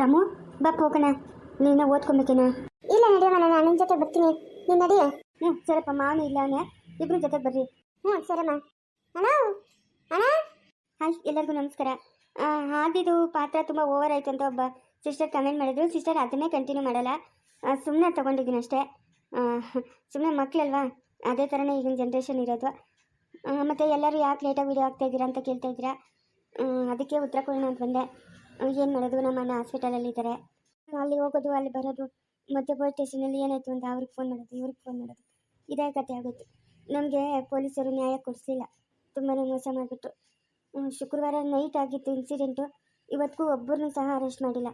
ರಾಮು ಬಾ ಹೋಗೋಣ. ನೀನು ಓದ್ಕೊಬೇಕೇನ ಇಲ್ಲ ನಡೆಯಮ್ಮ ನಾನು ಅಣ್ಣನ ಜೊತೆ ಬರ್ತೀನಿ. ನೀನು ನಡಿಯ ಹ್ಞೂ ಸರಪ್ಪ ಮಾವನು ಇಲ್ಲ ಅವನೇ. ಇಬ್ರು ಜೊತೆ ಬರ್ರಿ. ಹ್ಞೂ ಸರಮ್ಮ ಅಣ್ಣ ಅಣ್ಣ? ಹಾಯ್ ಎಲ್ಲರಿಗೂ ನಮಸ್ಕಾರ. ಆ, ಆದಿದು ಪಾತ್ರ ತುಂಬ ಓವರ್ ಆಯ್ತು ಅಂತ ಒಬ್ಬ ಸಿಸ್ಟರ್ ಕಮೆಂಟ್ ಮಾಡಿದ್ರು. ಸಿಸ್ಟರ್ ಅದನ್ನೇ ಕಂಟಿನ್ಯೂ ಮಾಡಲ್ಲ. ಸುಮ್ಮನೆ ತೊಗೊಂಡಿದ್ದೀನಿ ಅಷ್ಟೇ. ಸುಮ್ಮನೆ ಮಕ್ಕಳಲ್ವಾ ಅದೇ ಥರನೇ ಈಗಿನ ಜನ್ರೇಷನ್ ಇರೋದು. ಮತ್ತು ಮತ್ತೆ ಎಲ್ಲರೂ ಯಾಕೆ ಲೇಟಾಗಿ ವಿಡಿಯೋ ಆಗ್ತಾಯಿದ್ದೀರಾ ಅಂತ ಕೇಳ್ತಾ ಇದ್ದೀರಾ? ಅದಕ್ಕೆ ಉತ್ತರ ಕೊಡೋಣ ಅಂತ ಬಂದೆ. ಏನು ಮಾಡೋದು? ನಮ್ಮ ಅಣ್ಣ ಹಾಸ್ಪಿಟಲಲ್ಲಿ ಇದ್ದಾರೆ ಅಲ್ಲಿ ಹೋಗೋದು, ಅಲ್ಲಿ ಬರೋದು, ಮತ್ತೆ ಪೊಲೀಸ್ ಸ್ಟೇಷನಲ್ಲಿ ಏನಾಯಿತು ಅಂತ ಅವ್ರಿಗೆ ಫೋನ್ ಮಾಡೋದು, ಇವ್ರಿಗೆ ಫೋನ್ ಮಾಡೋದು. ಇದೇ ಕತೆ ಆಗುತ್ತೆ ನಮಗೆ ಪೊಲೀಸರು ನ್ಯಾಯ ಕೊಡಿಸಿಲ್ಲ. ತುಂಬಾ ಮೋಸ ಮಾಡಿಬಿಟ್ಟು. ಶುಕ್ರವಾರ ನೈಟ್ ಆಗಿತ್ತು ಇನ್ಸಿಡೆಂಟು ಇವತ್ತಿಗೂ ಒಬ್ಬರನ್ನೂ ಸಹ ಅರೆಸ್ಟ್ ಮಾಡಿಲ್ಲ.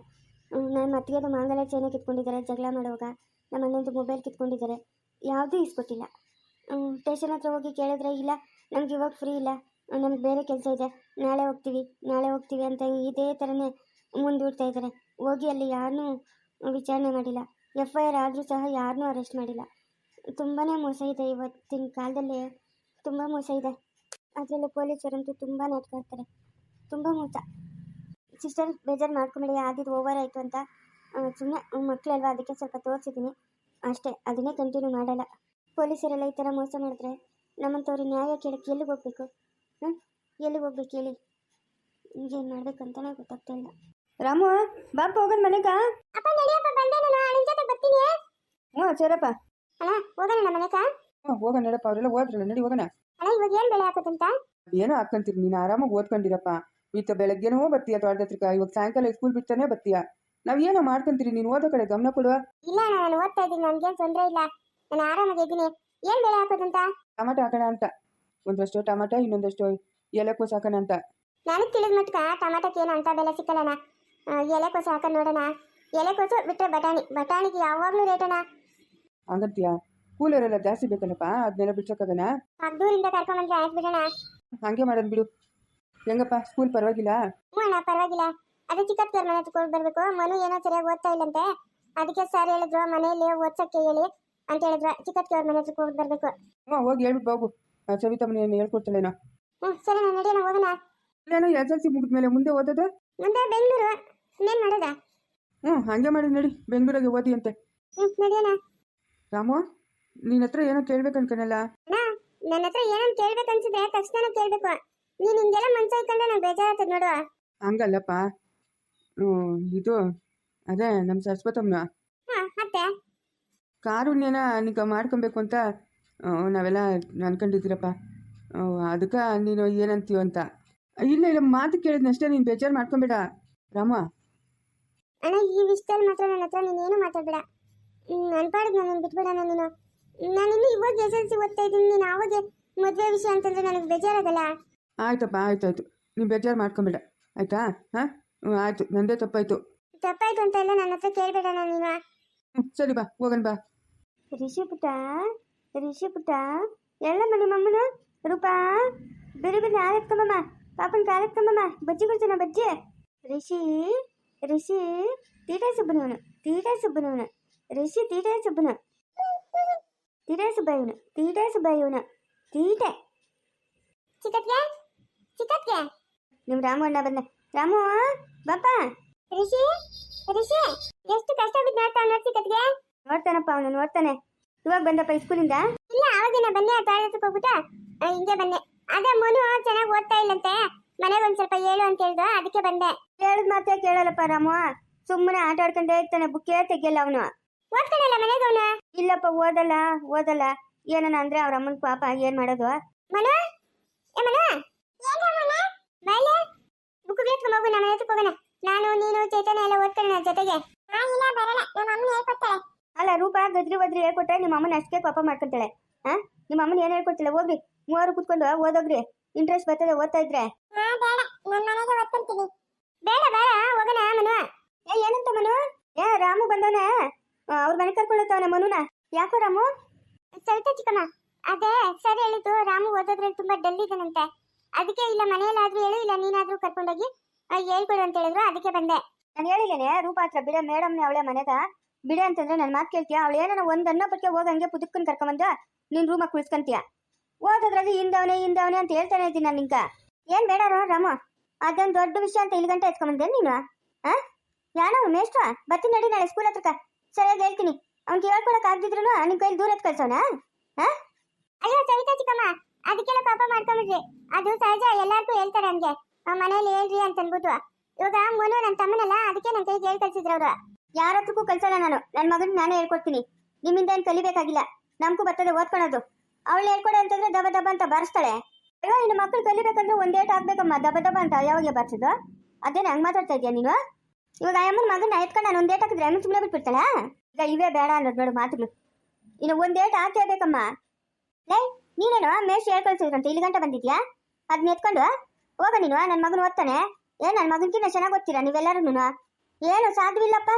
ನಾನು ಮತ್ತಿಗೆದು ಮಾಂಗಲ್ಯ ಚೈನ ಕಿತ್ಕೊಂಡಿದ್ದಾರೆ, ಜಗಳ ಮಾಡುವಾಗ. ನಮ್ಮ ಅಣ್ಣಂದು ಮೊಬೈಲ್ ಕಿತ್ಕೊಂಡಿದ್ದಾರೆ. ಯಾವುದೂ ಇಸ್ಕೊಟ್ಟಿಲ್ಲ. ಸ್ಟೇಷನ್ ಹತ್ರ ಹೋಗಿ ಕೇಳಿದ್ರೆ, ಇಲ್ಲ, ನಮ್ಗೆ ಇವಾಗ ಫ್ರೀ ಇಲ್ಲ. ನಮ್ಗೆ ಬೇರೆ ಕೆಲಸ ಇದೆ. ನಾಳೆ ಹೋಗ್ತೀವಿ ನಾಳೆ ಹೋಗ್ತೀವಿ ಅಂತ ಇದೇ ಥರನೇ ಮುಂದೂಡ್ತಾ ಇದ್ದಾರೆ ಹೋಗಿ ಅಲ್ಲಿ ಯಾರನ್ನೂ ವಿಚಾರಣೆ ಮಾಡಿಲ್ಲ. ಎಫ್ ಐ ಆರ್ ಆದರೂ ಸಹ ಯಾರನ್ನೂ ಅರೆಸ್ಟ್ ಮಾಡಿಲ್ಲ. ತುಂಬಾ ಮೋಸ ಇದೆ ಇವತ್ತಿನ ಕಾಲದಲ್ಲಿ. ತುಂಬ ಮೋಸ ಇದೆ. ಅದರಲ್ಲೂ ಪೊಲೀಸರಂತೂ ತುಂಬ ನಾಟಕ ಆಡ್ತಾರೆ. ತುಂಬ ಮೋಸ. ಸಿಸ್ಟರ್ ಬೇಜಾರು ಮಾಡ್ಕೊಂಬೇಡಿ ಆದಿದ್ದು ಓವರ್ ಆಯಿತು ಅಂತ ಸುಮ್ಮನೆ ಮಕ್ಕಳಲ್ವಾ ಅದಕ್ಕೆ ಸ್ವಲ್ಪ ತೋರಿಸಿದ್ದೀನಿ ಅಷ್ಟೇ, ಅದನ್ನೇ ಕಂಟಿನ್ಯೂ ಮಾಡಲ್ಲ. ಪೊಲೀಸರೆಲ್ಲ ಈ ಥರ ಮೋಸ ಮಾಡಿದ್ರೆ ನಮ್ಮಂಥವ್ರು ನ್ಯಾಯ ಕೇಳಕ್ಕೆ ಎಲ್ಲಿಗೆ ಹೋಗ್ಬೇಕು? ಹಾಂ ಎಲ್ಲಿಗೆ ಹೋಗ್ಬೇಕು ಹೇಳಿ? ಏನು ಮಾಡ್ಬೇಕಂತಲೇ ಗೊತ್ತಾಗ್ತಾ ಇಲ್ಲ. ರಾಮು ಬಾಪ ಹೋಗೋಣ ಮನೆಗ? ಅಪ್ಪ ನಡಿಯಪ್ಪ ಬಂದೆ ನಾನು. ಅಣ್ಣನ ಜೊತೆ ಬರ್ತೀನಿ. ಹ್ಞೂ ಸರಪ್ಪ. ಅಣ್ಣ ಹೋಗೋಣ ನಮ್ಮ ಮನೆಗ? ಹ್ಞೂ ಹೋಗೋಣ ನಡಪ್ಪ ಅವರೆಲ್ಲ ಓದ್ರಲ್ಲ ನಡಿ ಹೋಗೋಣ. ಅಣ್ಣ ಇವಾಗ ಏನು ಬೆಳೆ ಹಾಕೋದಂತ? ಏನೋ ಹಾಕ್ಕಂತೀರಿ ನೀನು ಆರಾಮಾಗಿ ಓದ್ಕೊಂಡಿರಪ್ಪ. ಈತ ಬೆಳಗ್ಗೆನೂ ಬರ್ತೀಯ ತೋಟದ ಹತ್ರಕ್ಕ ಇವಾಗ ಸಾಯಂಕಾಲ ಸ್ಕೂಲ್ ಬಿಡ್ತಾನೆ ಬರ್ತೀಯ. ನಾವು ಏನೋ ಮಾಡ್ಕೊಂತೀರಿ ನೀನು ಓದೋ ಕಡೆ ಗಮನ ಕೊಡುವ. ಇಲ್ಲ ಅಣ್ಣ ನಾನು ಓದ್ತಾ ಇದ್ದೀನಿ ಏನು ತೊಂದರೆ ಇಲ್ಲ. ನಾನು ಆರಾಮಾಗಿ ಇದ್ದೀನಿ. ಏನು ಬೆಳೆ ಹಾಕೋದಂತ? ಟಮಾಟೋ ಹಾಕೋಣ ಅಂತ. ಒಂದಷ್ಟು ಟಮಾಟ ಇನ್ನೊಂದಷ್ಟು ಎಲೆಕೋಸು ಹಾಕೋಣ ಅಂತ. ನನಗೆ ತಿಳಿದ ಮಟ್ಕ ಟಮಾಟಕ್ಕೆ ಏನು ಅಂತ ಬೆಲೆ ಸಿಕ್ಕಲ್ಲಣ್ಣ? ಎಲೆ ಎಲೆಕೋಸು ಹಾಕೊಂಡು ನೋಡೋಣ ಎಲೆಕೋಸು ಬಿಟ್ಟರೆ ಬಟಾಣಿ. ಬಟಾಣಿಗೆ ಯಾವಾಗಲೂ ರೇಟಣ್ಣ ಹಂಗಂತೀಯ? ಕೂಲರೆಲ್ಲ ಜಾಸ್ತಿ ಬೇಕಲ್ಲಪ್ಪ ಅದನ್ನೆಲ್ಲ ಬಿಡ್ಸೋಕ್ಕಾಗಣ ಮಗ್ದೂರಿಂದ ಕರ್ಕೊಂಡು ಆಯ್ತು ಬಿಡೋಣ. ಹಾಗೆ ಮಾಡೋಣ ಬಿಡು. ಹೆಂಗಪ್ಪ ಸ್ಕೂಲ್ ಪರವಾಗಿಲ್ಲ? ಹ್ಞೂ ಅಣ್ಣ ಪರವಾಗಿಲ್ಲ. ಅದೇ ಚಿಕ್ಕಪ್ಪವ್ರ ಮನೆ ಹೋಗಿ ಬರಬೇಕು. ಮನು ಏನೋ ಸರಿಯಾಗಿ ಓದ್ತಾ ಇಲ್ಲಂತೆ. ಅದಕ್ಕೆ ಸರ್ ಹೇಳಿದ್ರು ಮನೆಯಲ್ಲಿ ಓದ್ಸಕ್ಕೆ ಹೇಳಿ ಅಂತ ಹೇಳಿದ್ರು. ಚಿಕ್ಕಪ್ಪವ್ರ ಮನೆ ಹತ್ರ ಹೋಗಿ ಬರಬೇಕು. ಹ್ಞೂ ಹೋಗಿ ಹೇಳ್ಬಿಟ್ಟು ಹೋಗು ಸವಿತಾ ಮನೆಯನ್ನು ಹೇಳ್ಕೊಡ್ತಾಳೇನೋ. ಹ್ಞೂ ಸರಿ ನಾನು ನಡೆಯೋಣ ಹೋಗೋಣ. ಇಲ್ಲೇನೋ ಸಿ ಮುಗಿದ್ಮೇಲೆ ಮುಂದೆ ಓದೋದು? ಮುಂದೆ ಬೆಂಗಳೂರು ಇನ್ನೇನು ಮಾಡೋದಾ? ಹ್ಞೂ ಹಾಗೆ ಮಾಡಿ ನಡಿ ಬೆಂಗಳೂರಿಗೆ ಓದಿ ಅಂತೆ. ಹ್ಞೂ ನಡಿಯೋಣ ರಾಮು ನಿನ್ನ ಹತ್ರ ಏನೋ ಕೇಳ್ಬೇಕು ಅನ್ಕೊಂಡಲ್ಲ ಅಣ್ಣ ನನ್ನ ಹತ್ರ ಏನೋ ಕೇಳ್ಬೇಕು ಅನ್ಸಿದ್ರೆ ತಕ್ಷಣ ಕೇಳಬೇಕು. ನೀನು ಹಿಂಗೆಲ್ಲ ಮನ್ಸ ಇಟ್ಕೊಂಡ್ರೆ ನಂಗೆ ಬೇಜಾರಾಗ್ತದೆ ನೋಡು. ಹಂಗಲ್ಲಪ್ಪ. ಹ್ಮ್, ಇದು ಅದೇ ನಮ್ಮ ಸರಸ್ವತಮ್ಮನ. ಹಾಂ ಅತ್ತೆ ಕಾರುಣ್ಯನ ನಿಗ ಮಾಡ್ಕೊಬೇಕು ಅಂತ ನಾವೆಲ್ಲ ಅನ್ಕೊಂಡಿದ್ದೀರಪ್ಪ ಅದಕ್ಕೆ ನೀನು ಏನಂತೀವ ಅಂತ. ಇಲ್ಲ ಇಲ್ಲ ಮಾತು ಕೇಳಿದ್ನಷ್ಟೇ ನೀನು ಬೇಜಾರು ಮಾಡ್ಕೊಬೇಡ. ರಾಮ. ಅಣ್ಣ ಈ ವಿಷಯದಲ್ಲಿ ಮಾತ್ರ ನನ್ನ ಹತ್ರ ನೀನೇನು ಮಾತಾಡಬೇಡ. ನನ್ನ ನಾನು ನನ್ನ ಬಿಟ್ಬಿಡಣ ನೀನು. ನಾನು ಇನ್ನು ಇವಾಗ ಎಸ್ ಎಲ್ ಸಿ ಓದ್ತಾ ಇದ್ದೀನಿ. ನೀನು ಆವಾಗ ಮದುವೆ ವಿಷಯ ಅಂತಂದ್ರೆ ನನಗೆ ಬೇಜಾರಾಗಲ್ಲ? ಆಯ್ತಪ್ಪ ಆಯ್ತಾಯ್ತು. ನೀನು ಬೇಜಾರು ಮಾಡ್ಕೊಬೇಡ. ಆಯ್ತಾ? ಹಾಂ? ಆಯ್ತು. ನಂದೇ ತಪ್ಪಾಯ್ತು. ತಪ್ಪಾಯ್ತು ಅಂತ ಎಲ್ಲ ನನ್ನ ಹತ್ರ ಕೇಳಬೇಡ ನೀನು. ಸರಿ ಬಾ ಹೋಗೋಣ ಬಾ. ರಿಷಿ ಪುಟ್ಟ ರಿಷಿ ಪುಟ್ಟ? ಎಲ್ಲ ಮನೆ ಮಮ್ಮನ? ರೂಪಾ? ಬೇರೆ ಬೇರೆ ಹಾಲು ಎತ್ಕೊಂಬಮ್ಮ ಪಾಪನ ಕಾಲು ಎತ್ಕೊಂಬಮ್ಮ ಬಜ್ಜಿ ಕೊಡ್ತಾನ ಬಜ್ಜಿ. ರಿಷಿ ರಿಷಿ ತೀಟೆ ಸುಬ್ಬನವನು ತೀಟೆ ಸುಬ್ಬನವನು. ರಿಷಿ ತೀಟೆ ಸುಬ್ಬನ. ತೀಟೆ ಸುಬ್ಬ ಇವನು ತೀಟೆ ಸುಬ್ಬ ಇವನು ತೀಟೆ. ಚಿಕ್ಕತ್ಗೆ? ಚಿಕ್ಕತ್ಗೆ? ನಿಮ್ಮ ರಾಮು ಅಣ್ಣ ಬಂದ. ರಾಮು ಬಾಪ. ರಿಷಿ ರಿಷಿ ಎಷ್ಟು ಕಷ್ಟ ಬಿದ್ದು ನೋಡ್ತಾ ನೋಡ್ ಚಿಕ್ಕತ್ಗೆ? ನೋಡ್ತಾನಪ್ಪ ಅವನು ನೋಡ್ತಾನೆ. ಇವಾಗ ಬಂದಪ್ಪ ಸ್ಕೂಲಿಂದ ಇಲ್ಲ ಆವಾಗಿನ ಬನ್ನಿ ಆ ಹೋಗ್ಬಿಟ್ಟ ಹೋಗ್ಬಿಟ್ಟು ಹಿಂಗೆ ಬಂದೆ ಅದೇ ಮನು ಚೆನ್ನಾಗಿ ಓದ್ತಾ ಇಲ್ಲಂತೆ. ಮನೆಗೆ ಒಂದ್ ಸ್ವಲ್ಪ ಹೇಳು ಅಂತ ಹೇಳಿದ್ರು ಅದಕ್ಕೆ ಬಂದೆ. ಕೇಳಿದ ಮಾತ್ರ ಕೇಳಲ್ಲಪ್ಪ ರಾಮು. ಸುಮ್ಮನೆ ಆಟ ಆಡ್ಕೊಂಡೆ ಇರ್ತಾನೆ ಬುಕ್ಕೇ ತೆಗಿಯಲ್ಲ ಅವನು. ಓದ್ತಾನಲ್ಲ ಮನೆಗೆ ಅವನು? ಇಲ್ಲಪ್ಪ ಓದಲ್ಲ ಓದಲ್ಲ. ಏನನ ಅಂದ್ರೆ ಅವ್ರ ಅಮ್ಮನ ಪಾಪ ಏನ್ ಮಾಡೋದು? ಮನು? ಏ ಮನು? ಬಾಯ್ಲೆ? ಬುಕ್ ಎತ್ಕೊಂಡು ಹೋಗು ನಮ್ಮ ಎತ್ಕೊಂಡು ಹೋಗೋಣ. ನಾನು ನೀನು ಚೈತನ್ಯ ಎಲ್ಲ ಓದ್ತಾನೆ ಜೊತೆಗೆ. ಇಲ್ಲ ಬರಲ್ಲ. ನಮ್ಮ ಅಮ್ಮ ಹೇಳ್ಕೊಡ್ತಾಳೆ. ಅಲ್ಲ ರೂಪ ಗದ್ರಿ ಬದ್ರಿ ಹೇಳ್ಕೊಟ್ರೆ ನಿಮ್ಮ ಅಮ್ಮನ ಅಷ್ಟೇ ಕೋಪ ಮಾಡ್ಕೊಳ್ತಾಳೆ. ಹಾ ನಿಮ್ಮ ಅಮ್ಮನ ಏನ್ ಹೇಳ್ಕೊಡ್ತಾಳೆ ಹೋಗ್ರಿ. ಮೂವರು ಕುತ್ಕೊಂಡು ಓದೋಗ್ರಿ. ಇಂಟ್ರೆಸ್ಟ್ ಬರ್ತದೆ ಓದ್ತಾ ಇದ್ರೆ. ಹಾ ಬೇಡ. ಬೇಡ ಹೋಗೋಣ ಮನು ಏ ಏನಂತ ಮನು? ಏ ರಾಮು ಬಂದವನ. ಅವ್ರ ಮನೆ ಕರ್ಕೊಳ್ಳುತ್ತವನ ಮನುನ. ಯಾಕೋ ರಾಮು? ಸವಿತಾ ಚಿಕ್ಕಮ್ಮ. ಅದೇ ಸರ್ ಹೇಳಿದ್ದು ರಾಮು ಓದೋದ್ರಲ್ಲಿ ತುಂಬಾ ಡಲ್ ಇದ್ದಾನಂತೆ. ಅದಕ್ಕೆ ಇಲ್ಲ ಮನೆಯಲ್ಲಾದ್ರೂ ಹೇಳು ಇಲ್ಲ ನೀನಾದ್ರೂ ಕರ್ಕೊಂಡೋಗಿ ಹೇಳ್ಕೊಡು ಅಂತ ಹೇಳಿದ್ರು. ಅದಕ್ಕೆ ಬಂದೆ. ನಾನು ಹೇಳಿದ್ದೇನೆ ರೂಪ ಹತ್ರ ಬಿಡ. ಮೇಡಮ್ನೇ ಅವಳೆ ಮನೆಗ. ಬಿಡ ಅಂತಂದ್ರೆ ನನ್ನ ಮಾತು ಕೇಳ್ತೀಯ? ಅವಳು ಏನೋ ಒಂದ್ ಅನ್ನೋ ಬಗ್ಗೆ ಹೋಗಂಗೆ ಪುದುಕ್ಕನ್ ಕರ್ಕೊಂಬಂದ ನೀನ್ ರೂಮ್ ಕುಳಿಸ್ಕೊಂತೀಯ? ಓದೋದ್ರಲ್ಲಿ ಹಿಂದವನೆ ಹಿಂದವನೆ ಅಂತ ಹೇಳ್ತಾನೆ ಇದ್ದೀನಿ ನಾನು ನಿಂಗ ಏನ್ ಬೇಡ ರಾಮ, ಅದೊಂದು ದೊಡ್ಡ ವಿಷಯ ಅಂತ ಇಲ್ಲಿ ಗಂಟೆ ಎತ್ಕೊಂಬಂದೆ ನೀನು, ಆ? ಯಾನೋ ಮೇಷ್ಟ್ರ? ಬರ್ತೀನಿ ನಡಿ ನಾಳೆ ಸ್ಕೂಲ್ ಹತ್ರಕ್ಕ. ಸರಿಯಾಗಿ ಹೇಳ್ತೀನಿ. ಅವ್ನಿಗೆ ಹೇಳ್ಕೊಡಕ್ ಆಗ್ದಿದ್ರು ನಿನ್ ಕೈಲಿ ದೂರ ಕಳ್ಸೋಣ ಹಾ ಅಯ್ಯೋ, ಸವಿತಾ ಚಿಕ್ಕಮ್ಮ, ಅದಕ್ಕೆಲ್ಲ ಪಾಪ ಮಾಡ್ಕೊಂಬಿಡ್ರಿ ಅದು ಸಹಜ, ಎಲ್ಲಾರ್ಗೂ ಹೇಳ್ತಾರೆ ಹಂಗೆ. ಮನೇಲಿ ಹೇಳ್ರಿ ಅಂತ ಅನ್ಬಿಟ್ಟು ಇವಾಗ ಮನು ನನ್ನ ತಮ್ಮನಲ್ಲ, ಅದಕ್ಕೆ ನನ್ನ ಕೈಗೆ ಹೇಳ್ ಕಳ್ಸಿದ್ರು ಅವ್ರು. ಯಾರ ಹತ್ರಕ್ಕೂ ಕಲ್ಸಲ್ಲ ನಾನು. ನನ್ನ ಮಗನ ನಾನೇ ಹೇಳ್ಕೊಡ್ತೀನಿ. ನಿಮ್ಮಿಂದ ಏನು ಕಲಿಬೇಕಾಗಿಲ್ಲ. ನಮಗೂ ಬರ್ತದೆ ಓದ್ಕೊಳೋದು. ಅವಳು ಹೇಳ್ಕೊಡೆ ಅಂತಂದ್ರೆ ದಬ ದಬ ಅಂತ ಬರ್ಸ್ತಾಳೆ. ಅಯ್ಯೋ, ಇನ್ನು ಮಕ್ಕಳು ಕಲಿಬೇಕಂದ್ರೆ ಒಂದೇಟ್ ಆಗ್ಬೇಕಮ್ಮ ದಬ ದಬ ಅಂತ ಯಾವಾಗ ಬರ್ಸೋದು? ಅದೇ ನಂಗೆ ಮಾತಾಡ್ತಾ ಇದೆಯಾ ನೀನು? ಇವಾಗ ಅಯ್ಯಮ್ಮನ ಮಗನ ಎತ್ಕೊಂಡು ನಾನು ಒಂದೇಟ್ ಹಾಕಿದ್ರೆ ಅಮ್ಮ ಸುಮ್ಮನೆ ಬಿಟ್ಬಿಡ್ತಾಳ? ಈಗ ಇವೇ ಬೇಡ ಅನ್ನೋದು ನೋಡು ಮಾತುಗಳು. ಇನ್ನು ಒಂದೇಟ್ ಹಾಕೇಬೇಕಮ್ಮ ಲೈ, ನೀನೇನು ಮೇಷ್ ಹೇಳ್ಕೊಳ್ಸಿದ್ರಂತ ಇಲ್ಲಿ ಗಂಟ ಬಂದಿದ್ಯಾ? ಅದನ್ನ ಎತ್ಕೊಂಡು ಹೋಗ ನೀನು ನನ್ನ ಮಗನ ಓದ್ತಾನೆ. ಏ ನನ್ನ ಮಗನ್ಕಿನ್ನ ಚೆನ್ನಾಗಿ ಓದ್ತೀರಾ ನೀವೆಲ್ಲರೂ ಏನು ಸಾಧ್ಯವಿಲ್ಲಪ್ಪ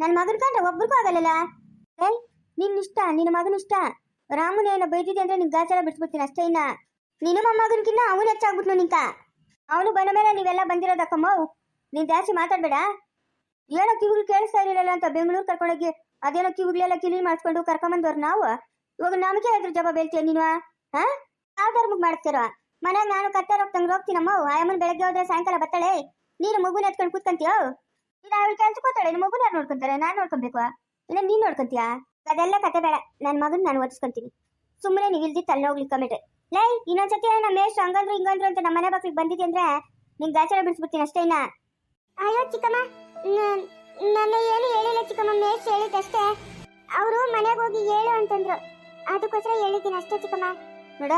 ನನ್ನ ಮಗನ ಕಂಡ್ರೆ ಒಬ್ರಿಗೂ ಆಗಲ್ಲ ಏಯ್ ನಿನ್ನ ಇಷ್ಟ, ನಿನ್ನ ಮಗನ ಇಷ್ಟ. ರಾಮನ ಏನೋ ಬೈದಿದೆ ಅಂದ್ರೆ ನಿನ್ ಗಾಚಾರ ಬಿಟ್ಬಿಡ್ತೀನಿ ಅಷ್ಟೇ ಇನ್ನ. ನೀನು ಮೊಮ್ಮಗನ್ಕಿನ್ನ ಅವನು ಹೆಚ್ಚಾಗ್ಬಿಟ್ನು ನಿಂಕ ಅವನು ಬಂದ ಮೇಲೆ ನೀವೆಲ್ಲ ಬಂದಿರೋದಕ್ಕಮ್ಮ ನೀನ್ ಜಾಸ್ತಿ ಮಾತಾಡ್ಬೇಡ. ಏನೋ ಕಿವಿಗಳು ಕೇಳಿಸ್ತಾ ಇರಲಿಲ್ಲ ಅಂತ ಬೆಂಗಳೂರು ಕರ್ಕೊಂಡೋಗಿ ಅದೇನೋ ಕಿವಿಗಳೆಲ್ಲ ಕಿಲಿ ಮಾಡಿಸ್ಕೊಂಡು ಕರ್ಕೊಂಬಂದವ್ರು ನಾವು. ಇವಾಗ ನಮಗೆ ಅದ್ರ ಜವಾಬ ಬೀಳ್ತೀಯ ನೀನು ಹಾ? ಯಾವ ಧರ್ಮಕ್ಕೆ ಮಾಡ್ತೀರ? ಮನೆಯಾಗ ನಾನು ಕತ್ತಾರ ಹೋಗ್ತಂಗೆ ಹೋಗ್ತೀನಮ್ಮ ಆಯಮ್ಮನ ಬೆಳಗ್ಗೆ ಹೋದ್ರೆ ಸಾಯಂಕಾಲ ಬರ್ತಾಳೆ. ನೀನು ಮಗುನ ಎತ್ಕೊಂಡು ಕೂತ್ಕೊಂತೀಯೋ? ಇಲ್ಲ ಅವಳು ಕೆಲ್ಸಕ್ಕೋತಾಳೆ ನಿಮ್ಮ ಮಗು ನಾನು ನೋಡ್ಕೊಂತಾರೆ? ನಾನು ನೋಡ್ಕೊಬೇಕು ಇಲ್ಲ ನೀನ್ ನೋಡ್ಕೊಂತೀಯಾ? ಅದೆಲ್ಲ ಕತೆ ಬೇಡ. ನನ್ನ ಮಗನ್ ನಾನು ಓದಿಸ್ಕೊಂತೀನಿ. ಸುಮ್ಮನೆ ನೀವು ಇಲ್ದಿ ತಲೆನೋಗ್ಲಿಕ್ಕೆ ಲೈ ಇನ್ನೊಂದ್ಸತಿ ನಮ್ಮ ಎಷ್ಟು ಹಂಗಂದ್ರು ಹಿಂಗಂದ್ರು ಅಂತ ನಮ್ಮ ಮನೆ ಬಾಕ್ಲಿಗೆ ಬಂದಿದ್ದೆ ಅಂದ್ರೆ ನಿಂಗೆ ಗಾಚಾರ ಬಿಡಿಸ್ಬಿಡ್ತೀನಿ ಅಷ್ಟೇ ಇನ್ನ. ಅಯ್ಯೋ ಚಿಕ್ಕಮ್ಮ ನನ್ನ ಏನು ಹೇಳಿಲ್ಲ ಚಿಕ್ಕಮ್ಮ ಮೇಷ್ ಹೇಳಿದ್ದಷ್ಟೇ ಅವರು ಮನೆಗೆ ಹೋಗಿ ಹೇಳು ಅಂತಂದ್ರು. ಅದಕ್ಕೋಸ್ಕರ ಹೇಳಿದ್ದೀನಿ ಅಷ್ಟೇ ಚಿಕ್ಕಮ್ಮ. ನೋಡ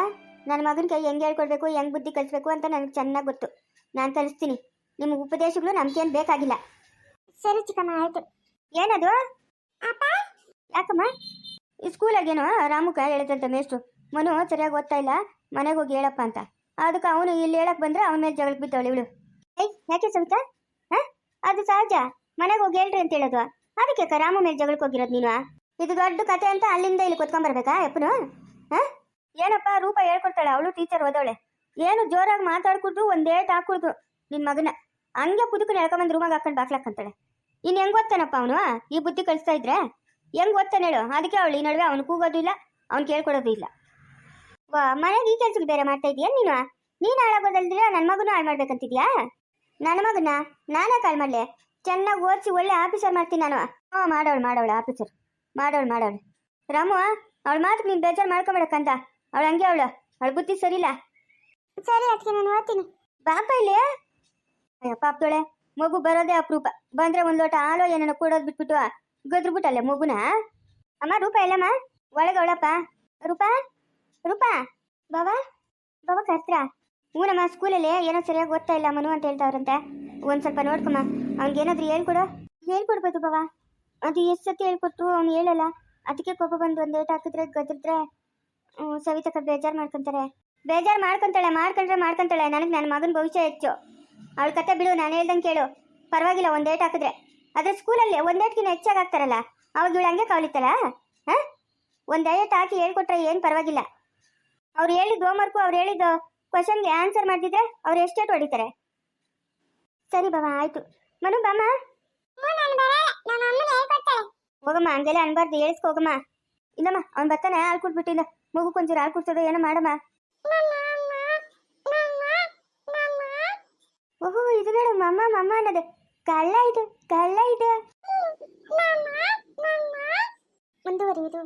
ನನ್ನ ಮಗನ ಕೈ ಹೆಂಗೆ ಹೇಳ್ಕೊಡ್ಬೇಕು ಹೆಂಗ್ ಬುದ್ಧಿ ಕಲಿಸ್ಬೇಕು ಅಂತ ನನಗೆ ಚೆನ್ನಾಗಿ ಗೊತ್ತು. ನಾನು ಕಲಿಸ್ತೀನಿ. ನಿಮ್ಗೆ ಉಪದೇಶಗಳು ನಮ್ಗೇನು ಬೇಕಾಗಿಲ್ಲ. ಸರಿ ಚಿಕ್ಕಮ್ಮ, ಆಯ್ತು. ಏನದು? ಅಪ್ಪ? ಯಾಕಮ್ಮ? ಈ ಸ್ಕೂಲಾಗೇನೋ ರಾಮುಕ ಹೇಳಿದಂತ ಮೇಷ್ಟ್ರು. ಮನು ಸರಿಯಾಗಿ ಓದ್ತಾ ಇಲ್ಲ. ಮನೆಗೆ ಹೋಗಿ ಹೇಳಪ್ಪ ಅಂತ. ಅದಕ್ಕೆ ಅವನು ಇಲ್ಲಿ ಹೇಳಕ್ ಬಂದ್ರೆ ಅವನ ಮೇಲೆ ಜಗಳಕ್ಕೆ ಬಿದ್ದವಳು ಇವಳು. ಏಯ್, ಯಾಕೆ ಸವಿತಾ? ಹಾ? ಅದು ಸಹಜ. ಮನೆಗೆ ಹೋಗಿ ಹೇಳ್ರಿ ಅಂತ ಹೇಳೋದು. ಅದಕ್ಕೆ ರಾಮು ಮೇಲೆ ಜಗಳಕ್ಕೆ ಹೋಗಿರೋದು ನೀನು? ಇದು ದೊಡ್ಡ ಕತೆ ಅಂತ ಅಲ್ಲಿಂದ ಇಲ್ಲಿ ಕೊತ್ಕೊಂಡ್ಬರ್ಬೇಕಾ ಎಪ್ಪನು ಹಾ? ಏನಪ್ಪ ರೂಪ ಹೇಳ್ಕೊಡ್ತಾಳೆ? ಅವಳು ಟೀಚರ್ ಓದವಳೆ. ಏನು ಜೋರಾಗಿ ಮಾತಾಡ್ಕೊಡ್ದು ಒಂದೇಟ್ ಹಾಕೊಡ್ದು ನಿನ್ ಮಗನ. ಹಂಗೆ ಪುದುಕನ ಹೇಳ್ಕೊಂಬಂದು ರೂಮಾಗ ಹಾಕೊಂಡು ಬಾಕ್ಲಾಕಂತಾಳೆ ಇನ್ ಹೆಂಗ್ ಓದ್ತಾನಪ್ಪ ಅವನು? ಈ ಬುದ್ಧಿ ಕಳಿಸ್ತಾ ಇದ್ರೆ? ಹೆಂಗ್ ಓದ್ತಾನೆ ಹೇಳು? ಅದಕ್ಕೆ ಅವಳು ಈ ನಡುವೆ ಅವ್ನು ಕೂಗೋದು ಇಲ್ಲ ಅವ್ನು ಕೇಳ್ಕೊಡೋದು ಇಲ್ಲ. ವಾ ಮನೆಗೆ ಈ ಕೆಲ್ಸಕ್ಕೆ ಬೇರೆ ಮಾಡ್ತಾ ಇದೀಯ ನೀನು? ನೀನು ಹಾಳಾಗೋದಲ್ದಿರ ನನ್ನ ಮಗನೂ ಹಾಳು ಮಾಡ್ಬೇಕಂತಿದ್ಯಾ? ನನ್ನ ಮಗನ? ನಾನೇ ಕಾಲ್ ಮಾಡ್ಲೆ? ಚೆನ್ನಾಗಿ ಓದಿಸಿ ಒಳ್ಳೆ ಆಫೀಸರ್ ಮಾಡ್ತೀನಿ ನಾನು. ಹ್ಞೂ ಮಾಡೋಳು ಮಾಡೋಳು ಆಫೀಸರ್. ಮಾಡೋಳು ಮಾಡೋಳು. ರಾಮು ಅವಳ ಮಾತು ನೀನು ಬೇಜಾರು ಮಾಡ್ಕೊಬೇಡಕ್ಕಂತ ಅವಳು ಹಂಗೆ ಅವಳು. ಅವಳು ಬುದ್ಧಿ ಸರಿಲ್ಲ ಸರಿ ಅದಕ್ಕೆ ನಾನು ಓದ್ತೀನಿ. ಬಾಪ ಇಲ್ಲಿ? ಅಯ್ಯೋ ಪಾಪದೊಳೆ ಮಗು ಬರೋದೇ ಅಪರೂಪ. ಬಂದ್ರೆ ಒಂದ್ ಲೋಟ ಹಾಲು ಏನೇನೋ ಕೊಡೋದು ಬಿಟ್ಬಿಟ್ಟು, ಗದ್ರ ಬಿಟ್ಟಲ್ಲ ಮಗುನ? ಅಮ್ಮ, ರೂಪ ಇಲ್ಲಮ್ಮ ಒಳಗೆ ಅವಳಪ್ಪ. ರೂಪಾ? ರೂಪಾ? ಬಾಬಾ ಬಾಬಾ ಕರ್ತ್ರ? ಊನಮ್ಮ ಸ್ಕೂಲಲ್ಲಿ ಏನೋ ಸರಿಯಾಗಿ ಓದ್ತಾ ಇಲ್ಲ ಮನು ಅಂತ ಹೇಳ್ತಾವ್ರಂತೆ. ಒಂದ್ ಸ್ವಲ್ಪ ನೋಡ್ಕೊಮ್ಮ ಅವ್ನಿಗೇನಾದ್ರೂ ಹೇಳ್ಕೊಡು. ಹೇಳ್ಕೊಡ್ಬೋದು ಬಾಬಾ ಅದು ಎಷ್ಟು ಸತಿ ಹೇಳ್ಕೊಟ್ರು ಅವ್ನು ಹೇಳಲ್ಲ. ಅದಕ್ಕೆ ಕೋಪ ಬಂದು ಒಂದ್ ಏಟ್ ಹಾಕಿದ್ರೆ, ಗದ್ರಿದ್ರೆ ಸವಿತಕ್ಕ ಬೇಜಾರು ಮಾಡ್ಕೊಂತಾರೆ. ಬೇಜಾರು ಮಾಡ್ಕೊಂತಾಳೆ, ಮಾಡ್ಕೊಂಡ್ರೆ ಮಾಡ್ಕೊಂತಾಳೆ. ನನಗೆ ನನ್ನ ಮಗನ ಭವಿಷ್ಯ ಹೆಚ್ಚು. ಅವಳ ಕತೆ ಬಿಡು ನಾನು ಹೇಳ್ದಂಗೆ ಕೇಳು. ಪರವಾಗಿಲ್ಲ ಒಂದ್ ಏಟ್ ಹಾಕಿದ್ರೆ. ಆದ್ರೆ ಸ್ಕೂಲಲ್ಲಿ ಒಂದೇಟ್ಗಿನ ಹೆಚ್ಚಾಗಿ ಹಾಕ್ತಾರಲ್ಲ ಅವಾಗ ಇವಳು ಹಂಗೆ ಕವಲಿತಾಳ ಹಾಂ? ಒಂದು ಏಟ್ ಹಾಕಿ ಹೇಳ್ಕೊಟ್ರೆ ಏನು ಪರವಾಗಿಲ್ಲ. ಅವ್ರು ಹೇಳಿದ ಹೋಮ್ವರ್ಕು ಅವ್ರು ಹೇಳಿದ ಕ್ವಶನ್ಗೆ ಆನ್ಸರ್ ಮಾಡಿದ್ರೆ ಅವ್ರು ಎಷ್ಟೇಟ್ ಹೊಡಿತಾರೆ? ಸರಿ ಬಾಬಾ ಆಯ್ತು. ಮನು ಬಾಮ ಹೋಗಮ್ಮ ಹಂಗೆಲ್ಲ ಅನ್ಬಾರ್ದು ಹೇಳಿಸ್ಕೋಗಮ್ಮ ಇಲ್ಲಮ್ಮ ಅವ್ನು ಬರ್ತಾನೆ ಹಾಲು ಕೊಟ್ಬಿಟ್ಟಿಲ್ಲ ಮಗು ಕೊಂಚೂರು ಹಾಲು ಕೊಡ್ಸೋದು ಏನೋ ಮಾಡಮ್ಮ. ಓಹೋ ಇದು ನೋಡು ಮಮ್ಮ ಮಮ್ಮ ಅನ್ನೋದು ಕಳ್ಳ ಇದು ಕಳ್ಳ ಇದು ಮುಂದುವರಿಯುವುದು